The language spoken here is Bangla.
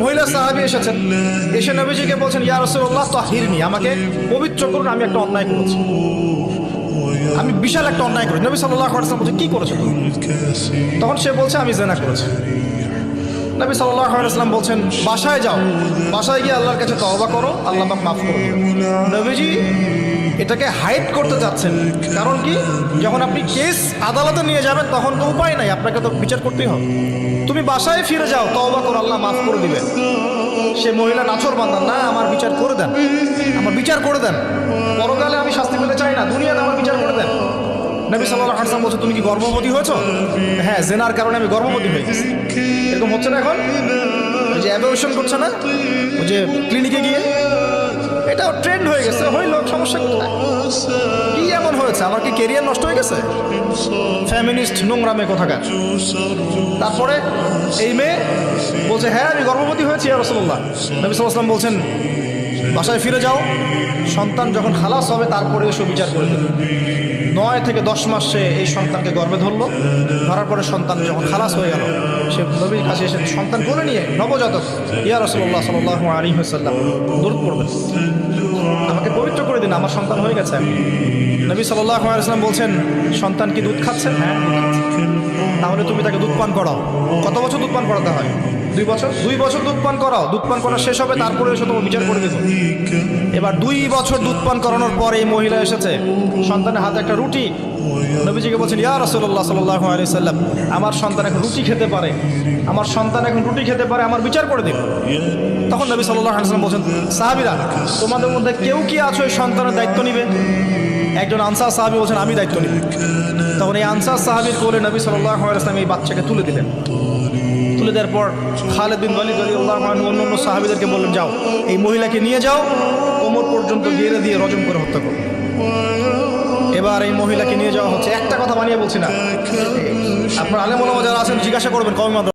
মহিলা সাহাবি এসেছেন। এসে নবীজিকে বলছেন, ইয়া রসুল্লাহ তাহিরনি। আমাকে পবিত্র করুন, আমি একটা অন্যায় করেছি। আমি বিশাল একটা অন্যায় করেছি। নবী সাল্লাহ আলাইহি বলছে কি করেছ তখন সে বলছে, আমি জেনা করেছি। নবী সাল্লাহ আলাইহি বলছেন, বাসায় যাও। বাসায় গিয়ে আল্লাহর কাছে তওবা করো, আল্লাহ মাফ করো নবীজি এটাকে হাইড করতে যাচ্ছেন। কারণ কি? যখন আপনি কেস আদালতে নিয়ে যাবেন, তখন তো উপায় নাই, আপনাকে তো বিচার করতেই হবে। তুমি বাসায় ফিরে যাও, তওবা করো, আল্লাহ মাফ করে দিবেন। সে মহিলা নাছর বান্দান না, আমার বিচার করে দেন, আমার বিচার করে দেন। পরকালে আমি শাস্তি পেতে চাই না, দুনিয়াতে আমার বিচার করে দেন। নবী সাল্লাহ হাসান বলছে, তুমি কি গর্ভবতী হয়েছো? হ্যাঁ জেনার কারণে আমি গর্ভবতী হয়ে গেছি। এরকম হচ্ছে না এখন? যে অ্যাবেশন করছে না? ওই যে ক্লিনিকে গিয়ে? এটাও ট্রেন্ড হয়ে গেছে হইল কোথায় কি এমন হয়েছে? আমার কি কেরিয়ার নষ্ট হয়ে গেছে? ফ্যামিনিস্ট নোংরামে কোথাকার। তারপরে এই মেয়ে বলছে হ্যাঁ আমি গর্ভবতী হয়েছি রসল্লাহ নবী সাল্লাম বলছেন, বাসায় ফিরে যাও। সন্তান যখন খালাস হবে, তারপরে এসব বিচার করে নয় থেকে দশ মাস সে এই সন্তানকে গর্বে ধরলো। ধরার পরে সন্তান যখন খালাস হয়ে গেল, সে নবীর কাছে এসে সন্তান কোলে নিয়ে নবজাতক, ইয়া রসল্লাহ সাল্লাহ আলী হাসাল্লাম দূর করবেন দিন আমার সন্তান হয়ে গেছে। নবী আলাইসলাম বলছেন, সন্তান কি দুধ খাচ্ছে হ্যাঁ। তাহলে তুমি তাকে দুধ পান করাও। কত বছর দুধ পান করাতে হয়? দুই বছর? দুই বছর দুধ পান করাও। দুধ পান করা শেষ হবে, তারপরে এসে তোমার বিচার করে দেবো। এবার দুই বছর দুধ পান করানোর পর এই মহিলা এসেছে। সন্তানের হাতে একটা রুটি। নবীজিকে বলছেন, ইয়া রসল্লাহ সাল্লাহ আলি সাল্লাম আমার সন্তান এখন রুটি খেতে পারে। আমার সন্তান এখন রুটি খেতে পারে, আমার বিচার করে দিন। তখন নবী সাল্লাহ আলিয়াল্লাম বলছেন, সাহাবিরা, তোমাদের মধ্যে কেউ কি আছো এই সন্তানের দায়িত্ব নিবে? একজন আনসার সাহাবি বলছেন, আমি দায়িত্ব নিব। তখন এই আনসার সাহাবির কোলে নবী সাল্লাহ আলাইসলাম এই বাচ্চাকে তুলে দিলেন। তুলে দেওয়ার পর খালেদ বিন মালিক আলী উল্লাহ মানু অন্য অন্য সাহাবিদেরকে বললেন, যাও, এই মহিলাকে নিয়ে যাও, কোমর পর্যন্ত গেড়ে দিয়ে রজম করে হত্যা করো। এবার এই মহিলাকে নিয়ে যাওয়া হচ্ছে। একটা কথা বানিয়ে বলছি না। আপনার আলেমা যারা আছেন, জিজ্ঞাসা করবেন কবে